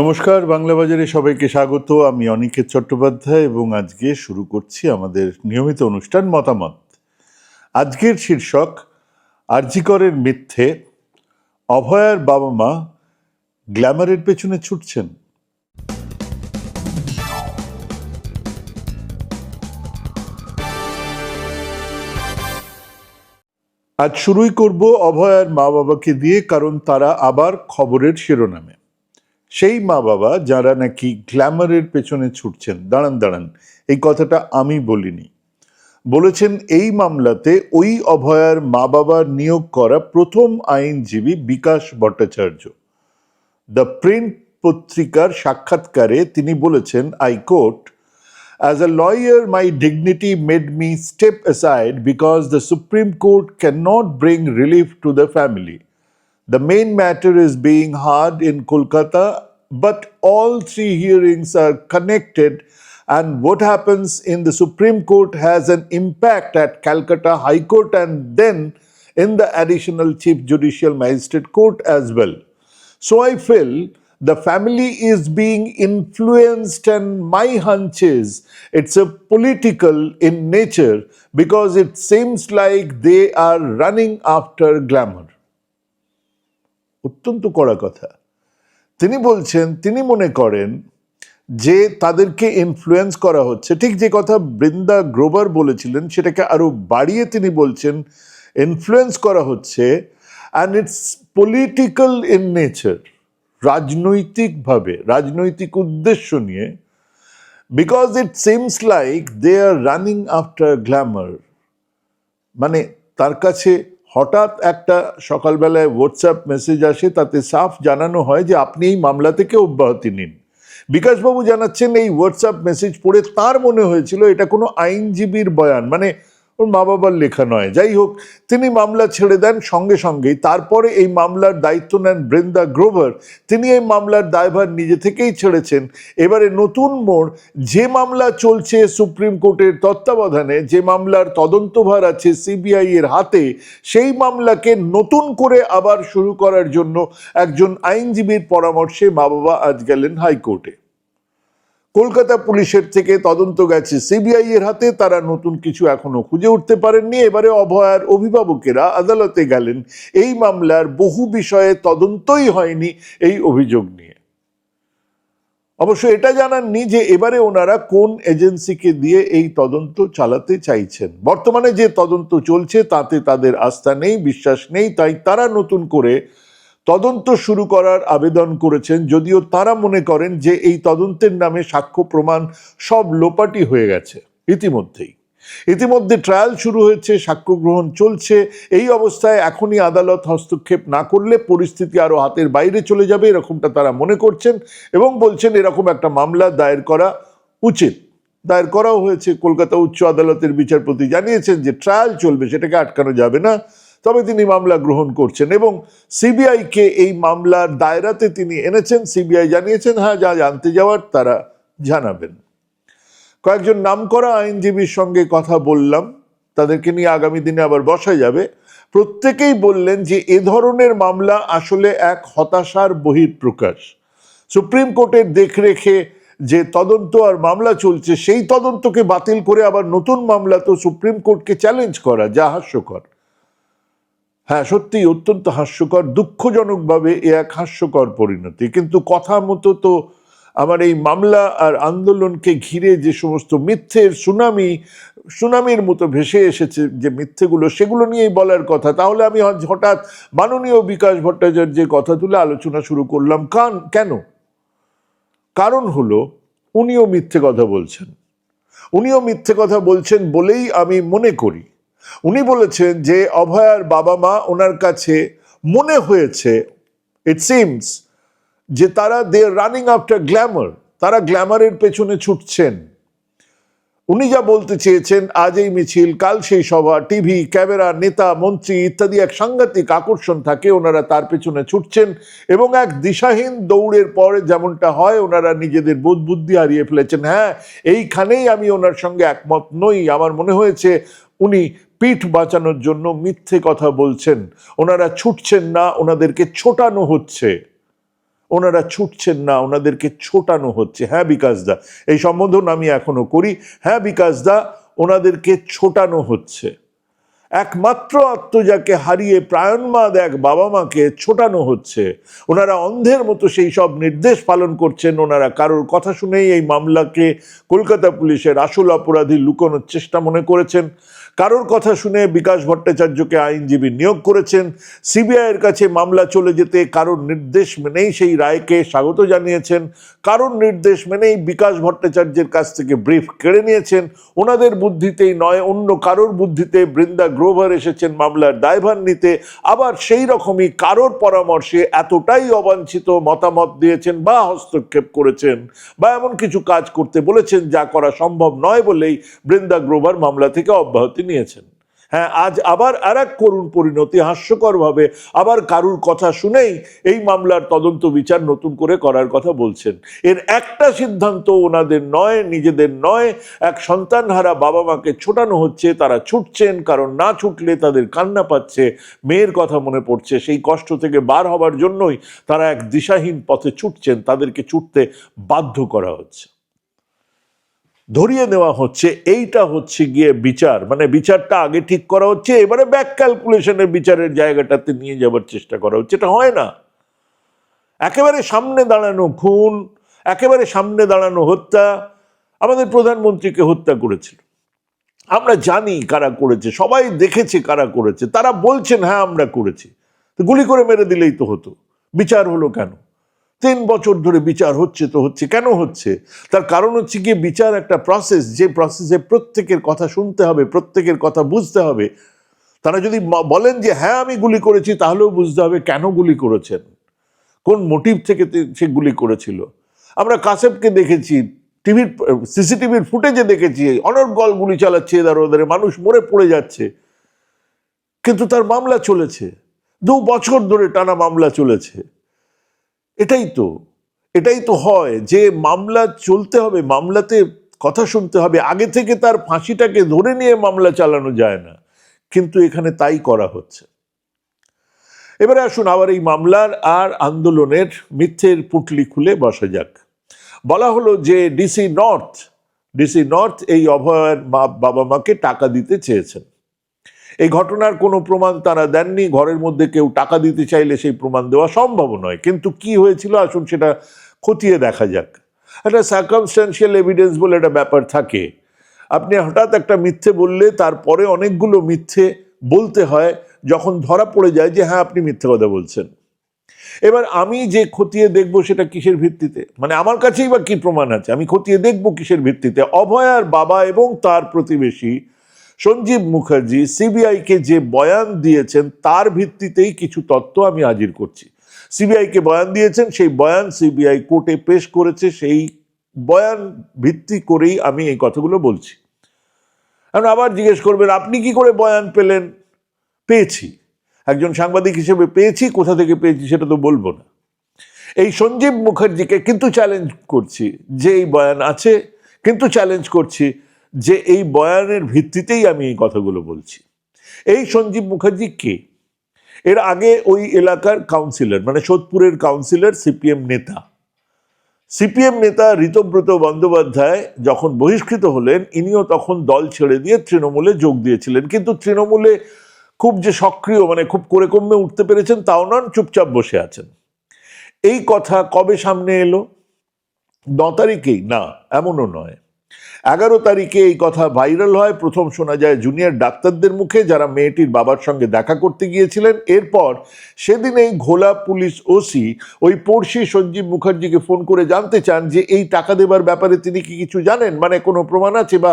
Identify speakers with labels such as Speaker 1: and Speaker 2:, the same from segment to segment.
Speaker 1: নমস্কার, বাংলা বাজারে সবাইকে স্বাগত। আমি অনিকেত চট্টোপাধ্যায় এবং আজকে শুরু করছি আমাদের নিয়মিত অনুষ্ঠান মতামত। আজকের শীর্ষক, আরজিকরের মিথ্যে, অভয়ার বাবা মা গ্ল্যামারের পেছনে ছুটছেন। আজ শুরুই করব অভয়ার মা বাবাকে দিয়ে, কারণ তারা আবার খবরের শিরোনামে। সেই মা বাবা যারা নাকি গ্ল্যামারের পেছনে ছুটছেন দাঁড়ান দাঁড়ান এই কথাটা আমি বলিনি বলেছেন এই মামলাতে ওই অভয়ার মা বাবার নিয়োগ করা প্রথম আইনজীবী বিকাশ ভট্টাচার্য দ্য প্রিন্ট পত্রিকার সাক্ষাৎকারে তিনি বলেছেন I quote As a lawyer, my dignity made me step aside because the Supreme Court cannot bring relief to the family. The main matter is being heard in Kolkata, but all three hearings are connected, and what happens in the Supreme Court has an impact at Calcutta High Court and then in the additional Chief Judicial Magistrate Court as well. So I feel the family is being influenced, and my hunch is it's a political in nature because it seems like they are running after glamour. অত্যন্ত কড়া কথা। তিনি বলছেন, তিনি মনে করেন যে তাদেরকে ইনফ্লুয়েন্স করা হচ্ছে, ঠিক যে কথা বৃন্দা গ্রোভার বলেছিলেন, সেটাকে আরও বাড়িয়ে তিনি বলছেন ইনফ্লুয়েন্স করা হচ্ছে and it's political in nature রাজনৈতিকভাবে, রাজনৈতিক উদ্দেশ্য নিয়ে because it seems like they are running after glamour মানে তার কাছে হঠাৎ একটা সকালবেলায় হোয়াটসঅ্যাপ মেসেজ আসে, তাতে সাফ জানানো হয় যে আপনি এই মামলা থেকে অব্যাহতি নিন। বিকাশবাবু জানাচ্ছেন, এই হোয়াটসঅ্যাপ মেসেজ পড়ে তার মনে হয়েছিল এটা কোনো আইনজীবীর বয়ান। মানে ওর মা বাবার লেখা নয়। যাই হোক, তিনি মামলা ছেড়ে দেন সঙ্গে সঙ্গেই। তারপরে এই মামলার দায়িত্ব নেন বৃন্দা গ্রোভার। তিনি এই মামলার দায়ভার নিজে থেকেই ছেড়েছেন। এবারে নতুন মোড়, যে মামলা চলছে সুপ্রিম কোর্টের তত্ত্বাবধানে, যে মামলার তদন্তভার আছে সিবিআই এর হাতে, সেই মামলাকে নতুন করে আবার শুরু করার জন্য একজন আইনজীবীর পরামর্শে মা বাবা আজ গেলেন হাইকোর্টে। কলকাতা পুলিশের থেকে তদন্ত গেছে। সিবিআই এর হাতে তারা নতুন কিছু এখনও খুঁজে উঠতে পারেননি। এবারে অভয়ার অভিভাবকেরা আদালতে গেলেন। এই মামলার বহু বিষয়ে তদন্তই হয়নি এই অভিযোগ নিয়ে। অবশ্য এটা জানাননি যে এবারে ওনারা কোন এজেন্সিকে দিয়ে এই তদন্ত চালাতে চাইছেন। বর্তমানে যে তদন্ত চলছে তাতে তাদের আস্থা নেই, বিশ্বাস নেই, তাই তারা নতুন করে তদন্ত শুরু করার আবেদন করেছেন, যদিও তারা মনে করেন যে এই তদন্তের নামে সাক্ষ্য প্রমাণ সব লোপাটি হয়ে গেছে। ইতিমধ্যেই। ইতিমধ্যে ট্রায়াল শুরু হয়েছে, সাক্ষ্য গ্রহণ চলছে। এই অবস্থায় এখনই আদালত হস্তক্ষেপ না করলে পরিস্থিতি আরও হাতের বাইরে চলে যাবে, এরকমটা তারা মনে করছেন এবং বলছেন এরকম একটা মামলা দায়ের করা উচিত। দায়ের করাও হয়েছে। কলকাতা উচ্চ আদালতের বিচারপতি জানিয়েছেন যে ট্রায়াল চলবে, সেটাকে আটকানো যাবে না। তবে তিনি মামলা গ্রহণ করছেন এবং সিবিআইকে এই মামলার দায়রাতে তিনি এনেছেন। সিবিআই জানিয়েছেন হ্যাঁ যা জানতে যাওয়ার তারা জানাবেন। কয়েকজন নামকরা আইনজীবীর সঙ্গে কথা বললাম। তাদেরকে নিয়ে আগামী দিনে আবার বসা যাবে। প্রত্যেকেই বললেন যে, এ ধরনের মামলা আসলে এক হতাশার বহিঃপ্রকাশ। সুপ্রিম কোর্টের দেখরেখে যে তদন্ত আর মামলা চলছে, সেই তদন্তকে বাতিল করে আবার নতুন মামলা তো সুপ্রিম কোর্টকে চ্যালেঞ্জ করা, যা হাস্যকর। হ্যাঁ সত্যি অত্যন্ত হাস্যকর, দুঃখজনকভাবে এ এক হাস্যকর পরিণতি। কিন্তু কথা মতো তো আমার এই মামলা আর আন্দোলনকে ঘিরে যে সমস্ত মিথ্যের সুনামি, সুনামির মতো ভেসে এসেছে যে মিথ্যেগুলো, সেগুলো নিয়েই বলার কথা। তাহলে আমি হঠাৎ- মাননীয় বিকাশ ভট্টাচার্যের কথা তুলে আলোচনা শুরু করলাম। কান, কেন? কারণ হলো, উনিও মিথ্যে কথা বলছেন। উনিও মিথ্যে কথা বলছেন বলেই আমি মনে করি উনি বলেছেন যে অভয়ার বাবা মা ওনার কাছে মনে হয়েছে ইট সিমস যে তারা দে রানিং আফটার গ্ল্যামার তারা গ্ল্যামারের পেছনে ছুটছেন। উনি যা বলতে চেয়েছেন, আজ এই মিছিল, কাল সেই সভা, টিভি, ক্যামেরা, নেতা, মন্ত্রী ইত্যাদি এক সাংঘাতিক আকর্ষণ থাকে, ওনারা তার পেছনে ছুটছেন এবং এক দিশাহীন দৌড়ের পরে যেমনটা হয়, ওনারা নিজেদের বোধ বুদ্ধি হারিয়ে ফেলেছেন। হ্যাঁ এইখানেই আমি ওনার সঙ্গে একমত নই। আমার মনে হয়েছে উনি পিঠ বাঁচানোর জন্য মিথ্যে কথা বলছেন। ওনারা ছুটছেন না, ওনাদেরকে ছোটানো হচ্ছে। ওনারা ছুটছেন না, ওনাদেরকে ছোটানো হচ্ছে। হ্যাঁ বিকাশ দা, এই সম্বোধন আমি এখনও করি। হ্যাঁ বিকাশ দা, ওনাদেরকে ছোটানো হচ্ছে। একমাত্র আত্মজাকে হারিয়ে প্রায়ণমাদ এক বাবা মাকে ছোটানো হচ্ছে। ওনারা অন্ধের মতো সেই সব নির্দেশ পালন করছেন। ওনারা কারোর কথা শুনেই এই মামলাকে কলকাতা পুলিশের আসল অপরাধী লুকোনোর চেষ্টা মনে করেছেন। কারোর কথা শুনে বিকাশ ভট্টাচার্যকে আইনজীবী নিয়োগ করেছেন। সিবিআইয়ের কাছে মামলা চলে যেতে কারোর নির্দেশ মেনেই সেই রায়কে স্বাগত জানিয়েছেন। কারোর নির্দেশ মেনেই বিকাশ ভট্টাচার্যের কাছ থেকে ব্রিফ কেড়ে নিয়েছেন। ওনাদের বুদ্ধিতেই নয়, অন্য কারোর বুদ্ধিতে বৃন্দা গ্রোভার এসেছেন মামলার দায়ভার নিতে। আবার সেই রকমই কারোর পরামর্শে এতটাই অবাঞ্ছিত মতামত দিয়েছেন বা হস্তক্ষেপ করেছেন বা এমন কিছু কাজ করতে বলেছেন যা করা সম্ভব নয় বলেই বৃন্দা গ্রোভার মামলা থেকে অব্যাহতি নিয়েছেন। হ্যাঁ আজ আবার আর এক করুণ পরিণতি হাস্যকরভাবে আবার কারুর কথা শুনেই এই মামলার তদন্ত বিচার নতুন করে করার কথা বলছেন। এর একটা সিদ্ধান্ত ওনাদের নয়, নিজেদের নয়, এক সন্তানহারা বাবা মাকে ছোটানো হচ্ছে, তারা ছুটছেন, কারণ না ছুটলে তাদের কান্না পাচ্ছে, মেয়ের কথা মনে পড়ছে, সেই কষ্ট থেকে বার হবার জন্যই তারা এক দিশাহীন পথে ছুটছেন, তাদেরকে ছুটতে বাধ্য করা হচ্ছে। ধরিয়ে নেওয়া হচ্ছে, এইটা হচ্ছে গিয়ে বিচার। মানে বিচারটা আগে ঠিক করা হচ্ছে, এবারে ব্যাক ক্যালকুলেশনের বিচারের জায়গাটাতে নিয়ে যাবার চেষ্টা করা হচ্ছে। এটা হয় না। একেবারে সামনে দাঁড়ানো খুন, একেবারে সামনে দাঁড়ানো হত্যা, আমাদের প্রধানমন্ত্রীকে হত্যা করেছিল। আমরা জানি কারা করেছে, সবাই দেখেছে কারা করেছে, তারা বলছেন হ্যাঁ আমরা করেছি। তো গুলি করে মেরে দিলেই তো হতো। বিচার হলো কেন? তিন বছর ধরে বিচার হচ্ছে তো হচ্ছে, কেন হচ্ছে? তার কারণ হচ্ছে গিয়ে বিচার একটা প্রসেস যে প্রসেসে প্রত্যেকের কথা শুনতে হবে, প্রত্যেকের কথা বুঝতে হবে। তারা যদি বলেন যে হ্যাঁ আমি গুলি করেছি, তাহলেও বুঝতে হবে কেন গুলি করেছেন? কোন মোটিভ থেকে সে গুলি করেছিল? আমরা কাসেবকে দেখেছি, টিভির, সিসিটিভির ফুটেজে দেখেছি, অনর্গল গুলি চালাচ্ছে এদার ওদারে মানুষ মরে পড়ে যাচ্ছে। কিন্তু তার মামলা চলেছে। দু বছর ধরে টানা মামলা চলেছে। এটাই তো এটাই তো হয় যে মামলা চলতে হবে, মামলাতে কথা শুনতে হবে। আগে থেকে তার ফাঁসিটাকে ধরে নিয়ে মামলা চালানো যায় না, কিন্তু এখানে তাই করা হচ্ছে। এবারে আসুন আবার এই মামলার আর আন্দোলনের মিথ্যের পুটলি খুলে বসা যাক। বলা হলো যে ডিসি নর্থ ডিসি নর্থ এই অভয়ের মা বাবা মাকে টাকা দিতে চেয়েছেন। এই ঘটনার কোনো প্রমাণ তারা দেননি। ঘরের মধ্যে কেউ টাকা দিতে চাইলে সেই প্রমাণ দেওয়া সম্ভব নয়। কিন্তু কি হয়েছিল? আসুন সেটা খতিয়ে দেখা যাক। একটা সার্কামস্টান্সিয়াল এভিডেন্স বলে একটা ব্যাপার থাকে। আপনি হঠাৎ একটা মিথ্যে বললে, তারপরে অনেকগুলো মিথ্যে বলতে হয়, যখন ধরা পড়ে যায় যে হ্যাঁ আপনি মিথ্যে কথা বলছেন। এবার আমি যে খতিয়ে দেখব সেটা কিসের ভিত্তিতে? মানে আমার কাছেই বা কি প্রমাণ আছে? আমি খতিয়ে দেখব কিসের ভিত্তিতে? অভয়ার বাবা এবং তার প্রতিবেশী সঞ্জীব মুখার্জি সিবিআইকে যে বয়ান দিয়েছেন, তার ভিত্তিতেই কিছু তথ্য আমি হাজির করছি। সিবিআইকে বয়ান দিয়েছেন, সেই বয়ান সিবিআই কোর্টে পেশ করেছে, সেই বয়ান ভিত্তি করেই আমি এই কথাগুলো বলছি। এখন আবার জিজ্ঞেস করবেন, আপনি কি করে বয়ান পেলেন? পেয়েছি। একজন সাংবাদিক হিসেবে পেয়েছি, কোথা থেকে পেয়েছি সেটা তো বলব না। এই সঞ্জীব মুখার্জিকে কিন্তু চ্যালেঞ্জ করছি, যে এই বয়ান আছে, কিন্তু চ্যালেঞ্জ করছি। যে এই বয়ানের ভিত্তিতেই আমি এই কথাগুলো বলছি। এই সঞ্জীব মুখার্জি কে? এর আগে ওই এলাকার কাউন্সিলর মানে সোদপুরের কাউন্সিলর সিপিএম নেতা। সিপিএম নেতা ঋতব্রত বন্দ্যোপাধ্যায় যখন বহিষ্কৃত হলেন, ইনিও তখন দল ছেড়ে দিয়ে তৃণমূলে যোগ দিয়েছিলেন। কিন্তু তৃণমূলে খুব যে সক্রিয় মানে খুব করে কমে উঠতে পেরেছেন, তাও নন, চুপচাপ বসে আছেন। এই কথা কবে সামনে এলো? ন তারিখেই, না, এমনও নয়। এগারো তারিখে এই কথা ভাইরাল হয়। প্রথম শোনা যায় জুনিয়র ডাক্তারদের মুখে যারা মেয়েটির বাবার সঙ্গে দেখা করতে গিয়েছিলেন। এরপর সেদিনেই ঘোলা পুলিশ ওসি ওই পড়শি সঞ্জীব মুখার্জিকে ফোন করে জানতে চান যে এই টাকা দেবার ব্যাপারে তিনি কি কিছু জানেন? মানে কোনো প্রমাণ আছে বা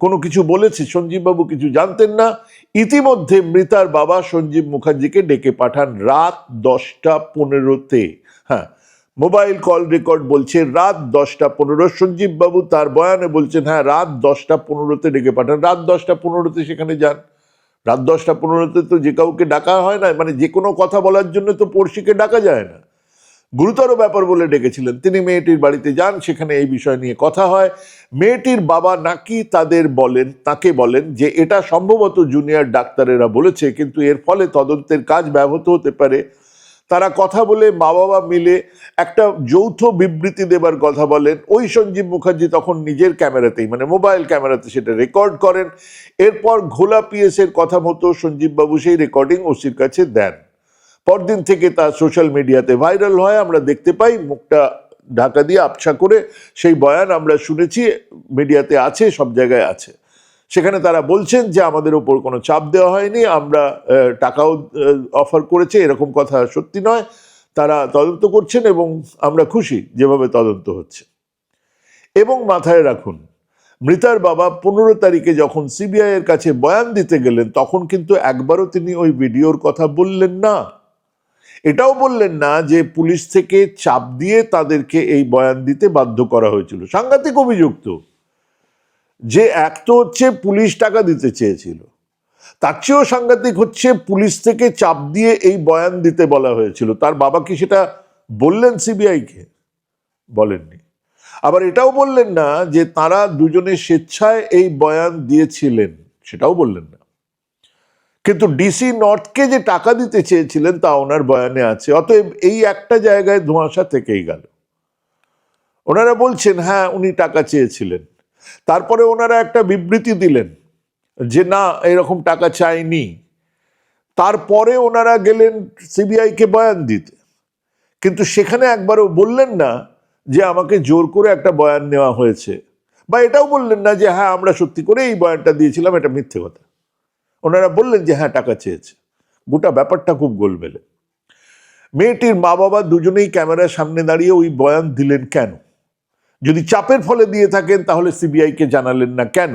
Speaker 1: কোনো কিছু বলেছে? সঞ্জীববাবু কিছু জানতেন না। ইতিমধ্যে মৃতার বাবা সঞ্জীব মুখার্জিকে ডেকে পাঠান রাত দশটা পনেরোতে। হ্যাঁ মোবাইল কল রেকর্ড বলছে, রাত দশটা পনেরো। সঞ্জীব বাবু তার বয়ানে বলছেন হ্যাঁ রাত দশটা পনেরোতে ডেকে পাঠান। রাত দশটা পনেরোতে সেখানে যান। রাত দশটা পনেরোতে তো যে কাউকে ডাকা হয় না মানে যে কোনো কথা বলার জন্য তো পড়শিকে ডাকা যায় না। গুরুতর ব্যাপার বলে ডেকেছিলেন। তিনি মেয়েটির বাড়িতে যান, সেখানে এই বিষয় নিয়ে কথা হয়। মেয়েটির বাবা নাকি তাদের বলেন, তাকে বলেন যে, এটা সম্ভবত জুনিয়র ডাক্তারেরা বলেছে, কিন্তু এর ফলে তদন্তের কাজ ব্যাহত হতে পারে। তারা কথা বলে মা বাবা মিলে একটা যৌথ বিবৃতি দেবার কথা বলেন। ওই সঞ্জীব মুখার্জি তখন নিজের ক্যামেরাতেই মানে মোবাইল ক্যামেরাতে সেটা রেকর্ড করেন। এরপর ঘোলা পিএস এর কথা মতো সঞ্জীব বাবু সেই রেকর্ডিং ওসির কাছে দেন। পরদিন থেকে তা সোশ্যাল মিডিয়াতে ভাইরাল হয়। আমরা দেখতে পাই মুখটা ঢাকা দিয়ে আবছা করে সেই বয়ান আমরা শুনেছি মিডিয়াতে আছে, সব জায়গায় আছে। সেখানে তারা বলছেন যে আমাদের ওপর কোনো চাপ দেওয়া হয়নি, আমরা টাকাও অফার করেছে, এরকম কথা সত্যি নয়। তারা তদন্ত করছেন এবং আমরা খুশি যেভাবে তদন্ত হচ্ছে। এবং মাথায় রাখুন, মৃতার বাবা পনেরো তারিখে যখন সিবিআই এর কাছে বয়ান দিতে গেলেন, তখন কিন্তু একবারও তিনি ওই ভিডিওর কথা বললেন না। এটাও বললেন না যে পুলিশ থেকে চাপ দিয়ে তাদেরকে এই বয়ান দিতে বাধ্য করা হয়েছিল। সাংঘাতিক অভিযুক্ত। যে এক তো হচ্ছে পুলিশ টাকা দিতে চেয়েছিল। তার চেয়েও সাংঘাতিক হচ্ছে পুলিশ থেকে চাপ দিয়ে এই বয়ান দিতে বলা হয়েছিল। তার বাবা কি সেটা বললেন সিবিআইকে? বলেননি। আবার এটাও বললেন না যে তারা দুজনে স্বেচ্ছায় এই বয়ান দিয়েছিলেন, সেটাও বললেন না। কিন্তু ডিসি নর্থকে যে টাকা দিতে চেয়েছিলেন তা ওনার বয়ানে আছে, অতএব এই একটা জায়গায় ধোঁয়াশা থেকেই গেল। ওনারা বলছেন হ্যাঁ উনি টাকা চেয়েছিলেন। তারপরে ওনারা একটা বিবৃতি দিলেন যে না, এরকম টাকা চাইনি। তারপরে ওনারা গেলেন সিবিআইকে বয়ান দিতে। কিন্তু সেখানে একবারও বললেন না যে আমাকে জোর করে একটা বয়ান নেওয়া হয়েছে। বা এটাও বললেন না যে হ্যাঁ আমরা সত্যি করে এই বয়ানটা দিয়েছিলাম, এটা মিথ্যে কথা। ওনারা বললেন যে হ্যাঁ টাকা চেয়েছে। গোটা ব্যাপারটা খুব গোলমেলে। মেয়েটির মা বাবা দুজনেই ক্যামেরার সামনে দাঁড়িয়ে ওই বয়ান দিলেন কেন? যদি চাপের ফলে দিয়ে থাকেন, তাহলে সিবিআইকে জানালেন না কেন?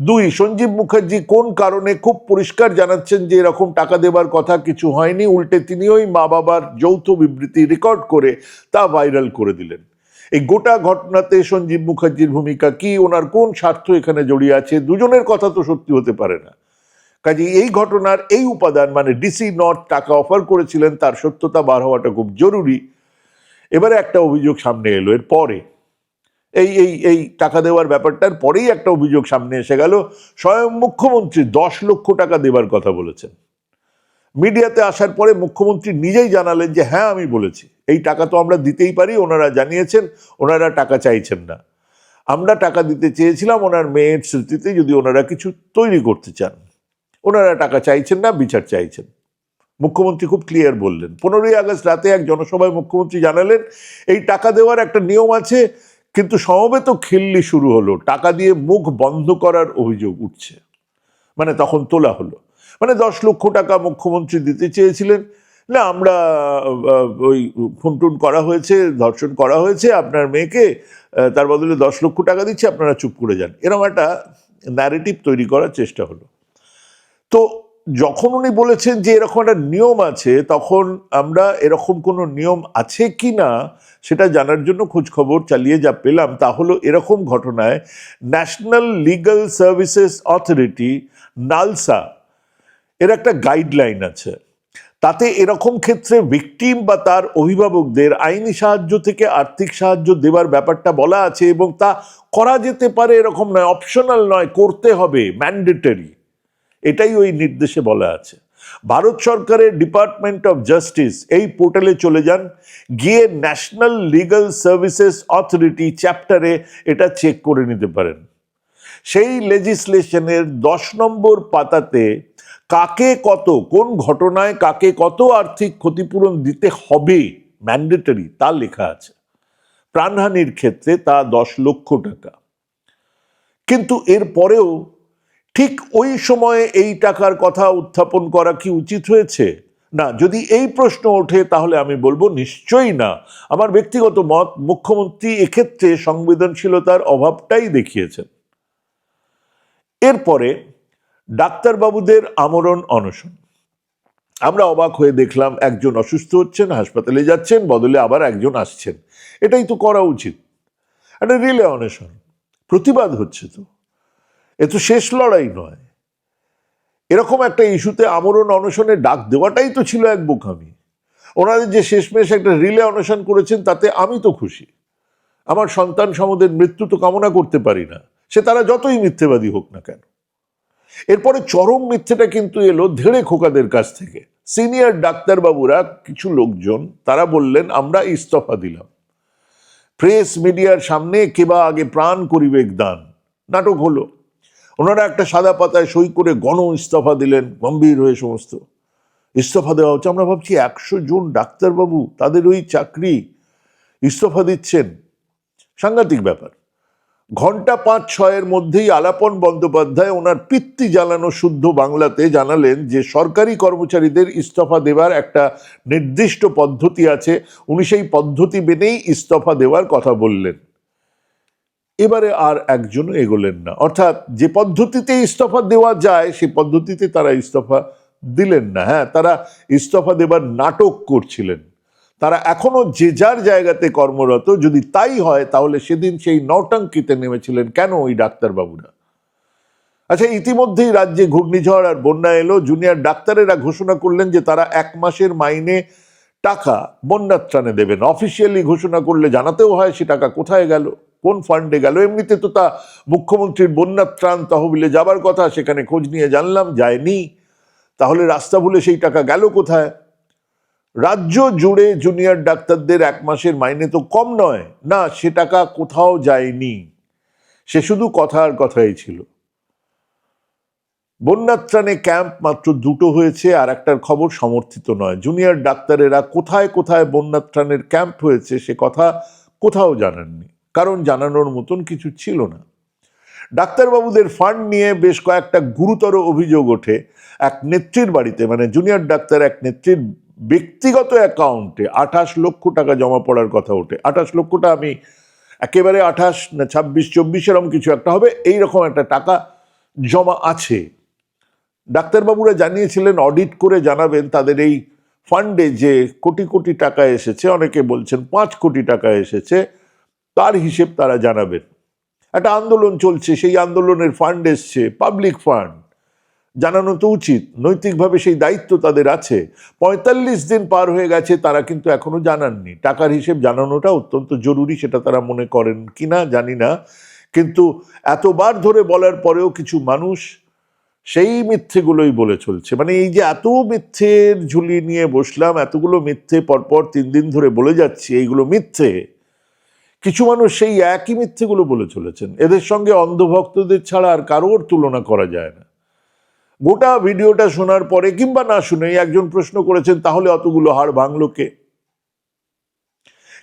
Speaker 1: দুই, সঞ্জীব মুখার্জি কোন কারণে খুব পরিষ্কার জানাচ্ছেন যে এরকম টাকা দেবার কথা কিছু হয়নি, উল্টে তিনি ওই মা বাবার যৌথ বিবৃতি রেকর্ড করে তা ভাইরাল করে দিলেন। এই গোটা ঘটনাতে সঞ্জীব মুখার্জির ভূমিকা কি? ওনার কোন স্বার্থ এখানে জড়িয়ে আছে? দুজনের কথা তো সত্যি হতে পারে না। কাজে এই ঘটনার এই উপাদান মানে ডিসি নট টাকা অফার করেছিলেন, তার সত্যতা বার হওয়াটা খুব জরুরি। এবারে একটা অভিযোগ সামনে এলো এর পরে এই এই এই টাকা দেওয়ার ব্যাপারটার পরেই একটা অভিযোগ সামনে এসে গেল। স্বয়ং মুখ্যমন্ত্রী দশ লক্ষ টাকা দেবার কথা বলেছেন। মিডিয়াতে আসার পরে মুখ্যমন্ত্রী নিজেই জানালেন যে হ্যাঁ আমি বলেছি। এই টাকা তো আমরা দিতেই পারি, ওনারা জানিয়েছেন, ওনারা টাকা চাইছেন না। আমরা টাকা দিতে চেয়েছিলাম, ওনার মেয়ের স্মৃতিতে যদি ওনারা কিছু তৈরি করতে চান। ওনারা টাকা চাইছেন না, বিচার চাইছেন। মুখ্যমন্ত্রী খুব ক্লিয়ার বললেন। পনেরোই আগস্ট রাতে এক জনসভায় মুখ্যমন্ত্রী জানালেন, এই টাকা দেওয়ার একটা নিয়ম আছে কিন্তু সমবেত খিল্লি শুরু হলো, টাকা দিয়ে মুখ বন্ধ করার অভিযোগ উঠছে। মানে তখন তোলা হলো। মানে দশ লক্ষ টাকা মুখ্যমন্ত্রী দিতে চেয়েছিলেন। না, আমরা ওই খুন টুন করা হয়েছে, ধর্ষণ করা হয়েছে, আপনার মেয়েকে তার বদলে দশ লক্ষ টাকা দিচ্ছে, আপনারা চুপ করে যান। এরকম একটা ন্যারেটিভ তৈরি করার চেষ্টা হলো। তো যখন উনি বলেছেন যে এরকম একটা নিয়ম আছে, তখন আমরা এরকম কোনো নিয়ম আছে কি না, সেটা জানার জন্য খোঁজ খবর চালিয়ে যা পেলাম তা হলো এরকম ঘটনায় national legal services authority NALSA, এর একটা গাইডলাইন আছে। তাতে এরকম ক্ষেত্রে ভিকটিম বা তার অভিভাবকদের আইনি সাহায্য থেকে আর্থিক সাহায্য দেবার ব্যাপারটা বলা আছে এবং তা করা যেতে পারে এরকম নয় অপশনাল নয়, করতে হবে ম্যান্ডেটরি এটাই ওই নির্দেশে বলা আছে। ভারত সরকারের ডিপার্টমেন্ট অফ জাস্টিস এই পোর্টালে চলে যান, গিয়ে ন্যাশনাল লিগ্যাল সার্ভিসেস অথরিটি চ্যাপ্টারে এটা চেক করে নিতে পারেন। সেই লেজিসলেশনের দশ নম্বর পাতাতে কাকে কত, কোন ঘটনায় কাকে কত আর্থিক ক্ষতিপূরণ দিতে হবে ম্যান্ডেটরি তা লেখা আছে। প্রাণহানির ক্ষেত্রে তা দশ লক্ষ টাকা। কিন্তু এর পরেও ঠিক ওই সময়ে এই টাকার কথা উত্থাপন করা কি উচিত হয়েছে? না, যদি এই প্রশ্ন ওঠে, তাহলে আমি বলব নিশ্চয়ই না। আমার ব্যক্তিগত মত, মুখ্যমন্ত্রী এক্ষেত্রে সংবেদনশীলতার অভাবটাই দেখিয়েছেন। এরপরে, ডাক্তারবাবুদের আমরণ অনশন। আমরা অবাক হয়ে দেখলাম, একজন অসুস্থ হচ্ছেন, হাসপাতালে যাচ্ছেন, বদলে আবার একজন আসছেন। এটাই তো করা উচিত। একটা রিলে অনশন। প্রতিবাদ হচ্ছে তো। এ তো শেষ লড়াই নয়। এরকম একটা ইস্যুতে আমরণ অনশনে ডাক দেওয়াটাই তো ছিল এক বোকামি। ওনাদের যে শেষমেশ একটা রিলে অনশন করেছেন, তাতে আমি তো খুশি। আমার সন্তান সমদের মৃত্যু তো কামনা করতে পারি না। সে তারা যতই মিথ্যেবাদী হোক না কেন। এরপরে চরম মিথ্যেটা কিন্তু এলো ধেড়ে খোকাদের কাছ থেকে। সিনিয়র ডাক্তারবাবুরা, কিছু লোকজন, তারা বললেন, আমরা ইস্তফা দিলাম। প্রেস মিডিয়ার সামনে কেবা আগে প্রাণ করিবেক দান। নাটক হলো। ওনারা একটা সাদা পাতায় সই করে গণ ইস্তফা দিলেন, গম্ভীর হয়ে সমস্ত। ইস্তফা দেওয়া হচ্ছে, আমরা ভাবছি একশো জন ডাক্তারবাবু তাদের ওই চাকরি ইস্তফা দিচ্ছেন। সাংঘাতিক ব্যাপার। ঘণ্টা পাঁচ ছয়ের মধ্যেই আলাপন বন্দ্যোপাধ্যায় ওনার পিত্তি জ্বালানো শুদ্ধ বাংলাতে জানালেন যে সরকারি কর্মচারীদের ইস্তফা দেওয়ার একটা নির্দিষ্ট পদ্ধতি আছে। উনি সেই পদ্ধতি মেনেই ইস্তফা দেওয়ার কথা বললেন। এবারে আর একজন এগোলেন না। অর্থাৎ যে পদ্ধতিতে ইস্তফা দেওয়া যায়, সেই পদ্ধতিতে তারা ইস্তফা দিলেন না। হ্যাঁ তারা ইস্তফা দেবার নাটক করছিলেন। তারা এখনও যে যার জায়গাতে কর্মরত, যদি তাই হয়, তাহলে সেদিন সেই নটাঙ্কিতে নেমেছিলেন কেন ওই ডাক্তারবাবুরা? আচ্ছা ইতিমধ্যেই রাজ্যে ঘূর্ণিঝড় আর বন্যা এলো। জুনিয়র ডাক্তারেরা ঘোষণা করলেন যে তারা এক মাসের মাইনে টাকা বন্যার ত্রাণে দেবেন। অফিসিয়ালি ঘোষণা করলে জানাতেও হয়, সে টাকা কোথায় গেল? কোন ফান্ডে গেল? এমনিতে তো তা মুখ্যমন্ত্রীর বন্যার ত্রাণ তহবিলে যাবার কথা, সেখানে খোঁজ নিয়ে জানলাম, যায়নি। তাহলে রাস্তা ভুলে সেই টাকা গেল কোথায়? রাজ্য জুড়ে জুনিয়র ডাক্তারদের এক মাসের মাইনে তো কম নয়। না, সে টাকা কোথাও যায়নি। সে শুধু কথার কথাই ছিল। বন্যাত্রাণে ক্যাম্প মাত্র দুটো হয়েছে, আর একটার খবর সমর্থিত নয়। জুনিয়র ডাক্তারেরা কোথায় কোথায় বন্যাত্রাণের ক্যাম্প হয়েছে, সে কথা কোথাও জানাননি। কারণ জানানোর মতন কিছু ছিল না। ডাক্তারবাবুদের ফান্ড নিয়ে বেশ কয়েকটা গুরুতর অভিযোগ ওঠে এক নেত্রীর বাড়িতে। মানে জুনিয়র ডাক্তার এক নেত্রীর ব্যক্তিগত অ্যাকাউন্টে আঠাশ লক্ষ টাকা জমা পড়ার কথা ওঠে। আঠাশ লক্ষটা আমি একেবারে আঠাশ না ছাব্বিশ, চব্বিশ এরকম কিছু একটা হবে এই রকম একটা টাকা জমা আছে। ডাক্তারবাবুরা জানিয়েছিলেন, অডিট করে জানাবেন তাদের এই ফান্ডে যে কোটি কোটি টাকা এসেছে, অনেকে বলছেন পাঁচ কোটি টাকা এসেছে। তার হিসেব তারা জানাবেন। একটা আন্দোলন চলছে, সেই আন্দোলনের ফান্ড এসছে পাবলিক ফান্ড জানানো তো উচিত, নৈতিকভাবে সেই দায়িত্ব তাদের আছে। পঁয়তাল্লিশ দিন পার হয়ে গেছে, তারা কিন্তু এখনও জানাননি। টাকার হিসেব জানানোটা অত্যন্ত জরুরি, সেটা তারা মনে করেন কিনা জানি না। কিন্তু এতবার ধরে বলার পরেও কিছু মানুষ সেই মিথ্যেগুলোই বলে চলছে। মানে এই যে এত মিথ্যের ঝুলি নিয়ে বসলাম, এতগুলো মিথ্যে পরপর তিন দিন ধরে বলে যাচ্ছি, এইগুলো মিথ্যে। কিছু মানুষ সেই একই মিথ্যেগুলো বলে চলেছেন। এদের সঙ্গে অন্ধভক্তদের ছাড়া আর কারোর তুলনা করা যায় না। গোটা ভিডিওটা শোনার পরে কিংবা না শুনে একজন প্রশ্ন করেছেন, তাহলে অতগুলো হাড় ভাঙলো কে?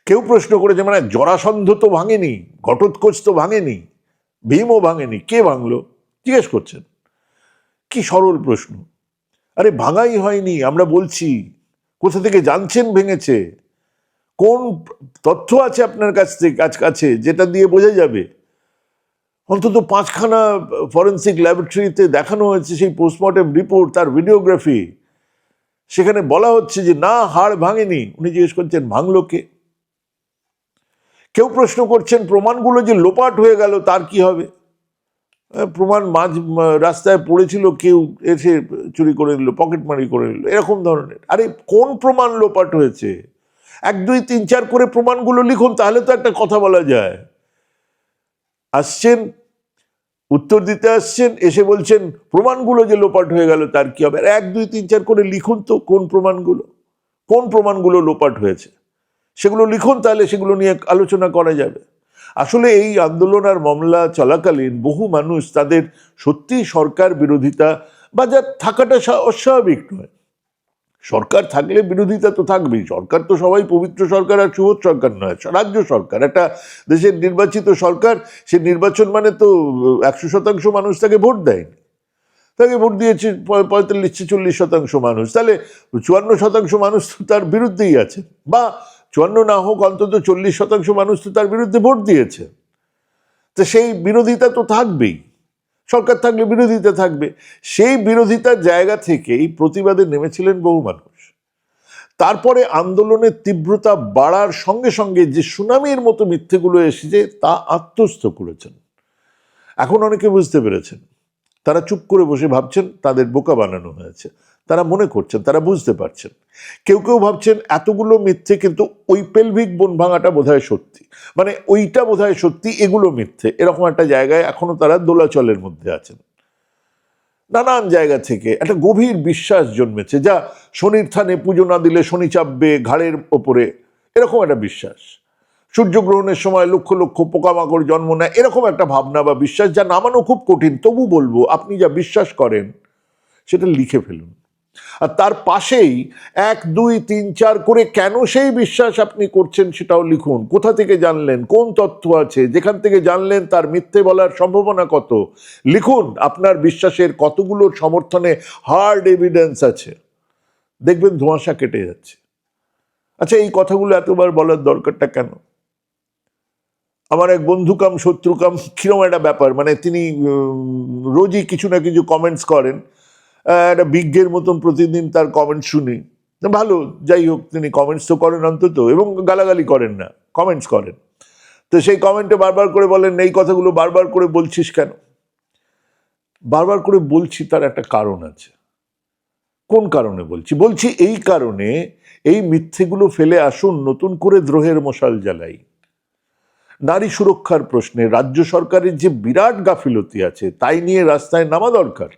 Speaker 1: কেউ প্রশ্ন করেছে মানে জরাসন্ধ তো ভাঙেনি, ঘটোৎকোচ তো ভাঙেনি, ভীমও ভাঙেনি, কে ভাঙলো? জিজ্ঞেস করছেন। কি সরল প্রশ্ন। আরে ভাঙাই হয়নি, আমরা বলছি, কোথা থেকে জানছেন ভেঙেছে? কোন তথ্য আছে আপনার কাছ থেকে, কাছ যেটা দিয়ে বোঝা যাবে? অন্তত পাঁচখানা ফরেন্সিক ল্যাবরেটরিতে দেখানো হয়েছে সেই পোস্টমর্টেম রিপোর্ট, তার ভিডিওগ্রাফি। সেখানে বলা হচ্ছে যে, না, হাড় ভাঙেনি। উনি জিজ্ঞেস করছেন, ভাঙলো কে? কেউ প্রশ্ন করছেন, প্রমাণগুলো যে লোপাট হয়ে গেল, তার কি হবে? প্রমাণ মাঝ, রাস্তায় পড়েছিল, কেউ এসে চুরি করে নিল পকেট মারি করে নিল, এরকম ধরনের। আরে, কোন প্রমাণ লোপাট হয়েছে? এক, দুই, তিন, চার করে প্রমাণগুলো লিখুন, তাহলে তো একটা কথা বলা যায়। আসছেন, উত্তর দিতে আসছেন, এসে বলছেন, প্রমাণগুলো যে লোপাট হয়ে গেল, তার কি হবে? এক, দুই, তিন, চার করে লিখুন তো, কোন প্রমাণগুলো? কোন প্রমাণগুলো লোপাট হয়েছে? সেগুলো লিখুন, তাহলে সেগুলো নিয়ে আলোচনা করা যাবে। আসলে এই আন্দোলন আর মামলা চলাকালীন বহু মানুষ তাদের সত্যি সরকার বিরোধিতা বা যা থাকাটা স্বা- অস্বাভাবিক নয়। সরকার থাকলে বিরোধিতা তো থাকবেই। সরকার তো সবাই পবিত্র সরকার আর সুবোধ সরকার নয় রাজ্য সরকার। একটা দেশের নির্বাচিত সরকার, সে নির্বাচন মানে তো একশো শতাংশ মানুষ তাকে ভোট দেয়নি। তাকে ভোট দিয়েছে পঁয়- পঁয়তাল্লিশ ছেচল্লিশ শতাংশ মানুষ। তাহলে চুয়ান্ন শতাংশ মানুষ তো তার বিরুদ্ধেই আছে। বা চুয়ান্ন না হোক, অন্তত চল্লিশ শতাংশ মানুষ তো তার বিরুদ্ধে ভোট দিয়েছে। তো সেই বিরোধিতা তো থাকবেই। সরকার থাকলে বিরোধিতা থাকবে। সেই বিরোধিতার জায়গা থেকেই প্রতিবাদে নেমেছিলেন বহু মানুষ। তারপরে আন্দোলনের তীব্রতা বাড়ার সঙ্গে সঙ্গে যে সুনামির মতো মিথ্যেগুলো এসেছে তা আত্মস্থ করেছেন। এখন অনেকে বুঝতে পেরেছেন। তারা চুপ করে বসে ভাবছেন, তাদের বোকা বানানো হয়েছে। তারা মনে করছেন, তারা বুঝতে পারছেন। কেউ কেউ ভাবছেন এতগুলো মিথ্যে কিন্তু ওই পেলভিক বন ভাঙাটা বোধহয় সত্যি। মানে ওইটা বোধহয় সত্যি, এগুলো মিথ্যে। এরকম একটা জায়গায় এখনও তারা দোলাচলের মধ্যে আছেন। নানান জায়গা থেকে একটা গভীর বিশ্বাস জন্মেছে, যা শনির থানে পুজো না দিলে শনি চাপবে ঘাড়ের ওপরে। এরকম একটা বিশ্বাস। সূর্যগ্রহণের সময় লক্ষ লক্ষ পোকামাকড় জন্ম নেয়, এরকম একটা ভাবনা বা বিশ্বাস, যা নামানো খুব কঠিন। তবু বলব, আপনি যা বিশ্বাস করেন, সেটা লিখে ফেলুন। আর তার পাশেই এক, দুই, তিন, চার করে কেন সেই বিশ্বাস আপনি করছেন সেটাও লিখুন। কোথা থেকে জানলেন? কোন তথ্য আছে? যেখান থেকে জানলেন তার মিথ্যে বলার সম্ভাবনা কত? লিখুন, আপনার বিশ্বাসের কতগুলো সমর্থনে হার্ড এভিডেন্স আছে। দেখবেন ধোঁয়াশা কেটে যাচ্ছে। আচ্ছা এই কথাগুলো এতবার বলার দরকারটা কেন? আমার এক বন্ধুকাম, শত্রুকাম শত্রু কিরম একটা ব্যাপার? মানে তিনি রোজই কিছু না কিছু কমেন্টস করেন। একটা বিজ্ঞের মতন প্রতিদিন তার কমেন্ট শুনি। ভালো, যাই হোক, তিনি কমেন্টস তো করেন অন্তত, এবং গালাগালি করেন না কমেন্টস করেন। তো সেই কমেন্টে বারবার করে বলেন, এই কথাগুলো বারবার করে বলছিস কেন? বারবার করে বলছি, তার একটা কারণ আছে। কোন কারণে বলছি? বলছি, এই কারণে এই মিথ্যেগুলো ফেলে আসুন, নতুন করে দ্রোহের মশাল জ্বালাই। নারী সুরক্ষার প্রশ্নে রাজ্য সরকারের যে বিরাট গাফিলতি আছে, তাই নিয়ে রাস্তায় নামা দরকার।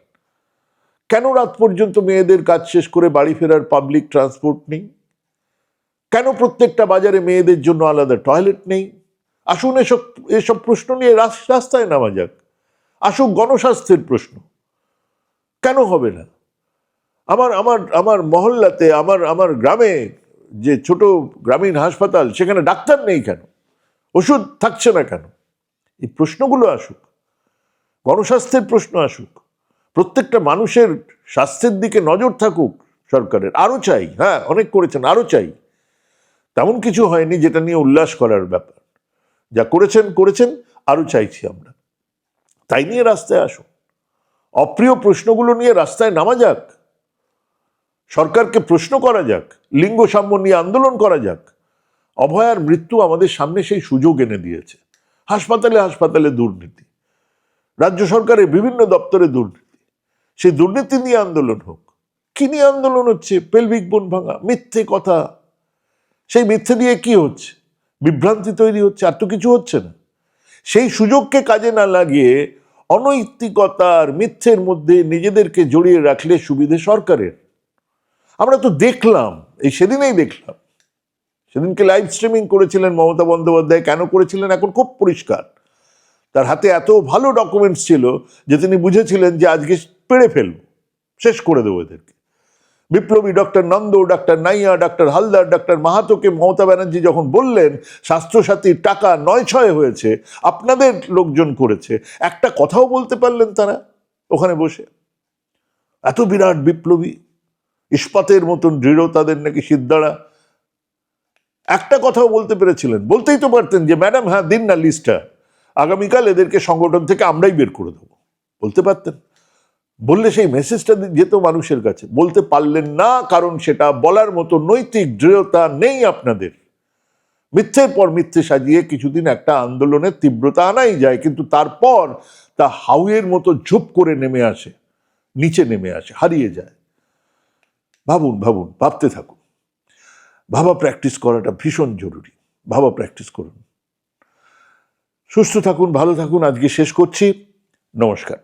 Speaker 1: কেন রাত পর্যন্ত মেয়েদের কাজ শেষ করে বাড়ি ফেরার পাবলিক ট্রান্সপোর্ট নেই? কেন প্রত্যেকটা বাজারে মেয়েদের জন্য আলাদা টয়লেট নেই? আসুন এসব এসব প্রশ্ন নিয়ে রাস- রাস্তায় নামা যাক। আসুক গণস্বাস্থ্যের প্রশ্ন। কেন হবে না? আমার আমার আমার মহল্লাতে, আমার আমার গ্রামে যে ছোট গ্রামীণ হাসপাতাল, সেখানে ডাক্তার নেই কেন? ওষুধ থাকছে না কেন? এই প্রশ্নগুলো আসুক। গণস্বাস্থ্যের প্রশ্ন আসুক। প্রত্যেকটা মানুষের স্বাস্থ্যের দিকে নজর থাকুক সরকারের। আরও চাই হ্যাঁ অনেক করেছেন, আরও চাই। তেমন কিছু হয়নি যেটা নিয়ে উল্লাস করার ব্যাপার। যা করেছেন করেছেন, আরও চাইছি আমরা। তাই নিয়ে রাস্তায় আসুন। অপ্রিয় প্রশ্নগুলো নিয়ে রাস্তায় নামা যাক। সরকারকে প্রশ্ন করা যাক, লিঙ্গ সাম্য নিয়ে আন্দোলন করা যাক। অভয়ার মৃত্যু আমাদের সামনে সেই সুযোগ এনে দিয়েছে। হাসপাতালে হাসপাতালে দুর্নীতি। রাজ্য সরকারের বিভিন্ন দপ্তরে দুর্নীতি। সেই দুর্নীতি নিয়ে আন্দোলন হোক। কি নিয়ে আন্দোলন হচ্ছে? পেলভিক বোন ভাঙা, মিথ্যে কথা। সেই মিথ্যে দিয়ে কি হচ্ছে? বিভ্রান্তি তৈরি হচ্ছে, আর তো কিছু হচ্ছে না। সেই সুযোগকে কাজে না লাগিয়ে অনৈতিকতার মিথ্যের মধ্যে নিজেদেরকে জড়িয়ে রাখলে সুবিধে সরকারের। আমরা তো দেখলাম, এই সেদিনেই দেখলাম। সেদিনকে লাইভ স্ট্রিমিং করেছিলেন মমতা বন্দ্যোপাধ্যায়। কেন করেছিলেন? এখন খুব পরিষ্কার। তার হাতে এত ভালো ডকুমেন্টস ছিল যে তিনি বুঝেছিলেন যে আজকে পেড়ে ফেলব, শেষ করে দেবো এদেরকে। বিপ্লবী ডক্টর নন্দ ডাক্তার নাইয়া ডাক্তার হালদার ডাক্তার মাহাতোকে মমতা ব্যানার্জি যখন বললেন, স্বাস্থ্যসাথীর টাকা নয় ছয় হয়েছে, আপনাদের লোকজন করেছে, একটা কথাও বলতে পারলেন তারা ওখানে বসে। এত বিরাট বিপ্লবী, ইস্পাতের মতন দৃঢ় তাদের নাকি সিদ্ধারা। একটা কথাও বলতে পেরেছিলেন, বলতেই তো পারতেন যে, ম্যাডাম হ্যাঁ দিন না, লিস্টটা। আগামীকাল এদেরকে সংগঠন থেকে আমরাই বের করে দেবো। বলতে পারতেন। বললে সেই মেসেজটা যেত মানুষের কাছে। বলতে পারলেন না, কারণ সেটা বলার মতো নৈতিক দৃঢ়তা নেই আপনাদের। মিথ্যের পর মিথ্যে সাজিয়ে কিছুদিন একটা আন্দোলনের তীব্রতা আনাই যায়, কিন্তু তারপর তা হাউয়ের মতো ঝুপ করে নেমে আসে, নিচে নেমে আসে, হারিয়ে যায়। ভাবুন ভাবুন, ভাবতে থাকুন। ভাবা প্র্যাকটিস করাটা ভীষণ জরুরি। ভাবা প্র্যাকটিস করুন। সুস্থ থাকুন, ভালো থাকুন, আজকে শেষ করছি। নমস্কার।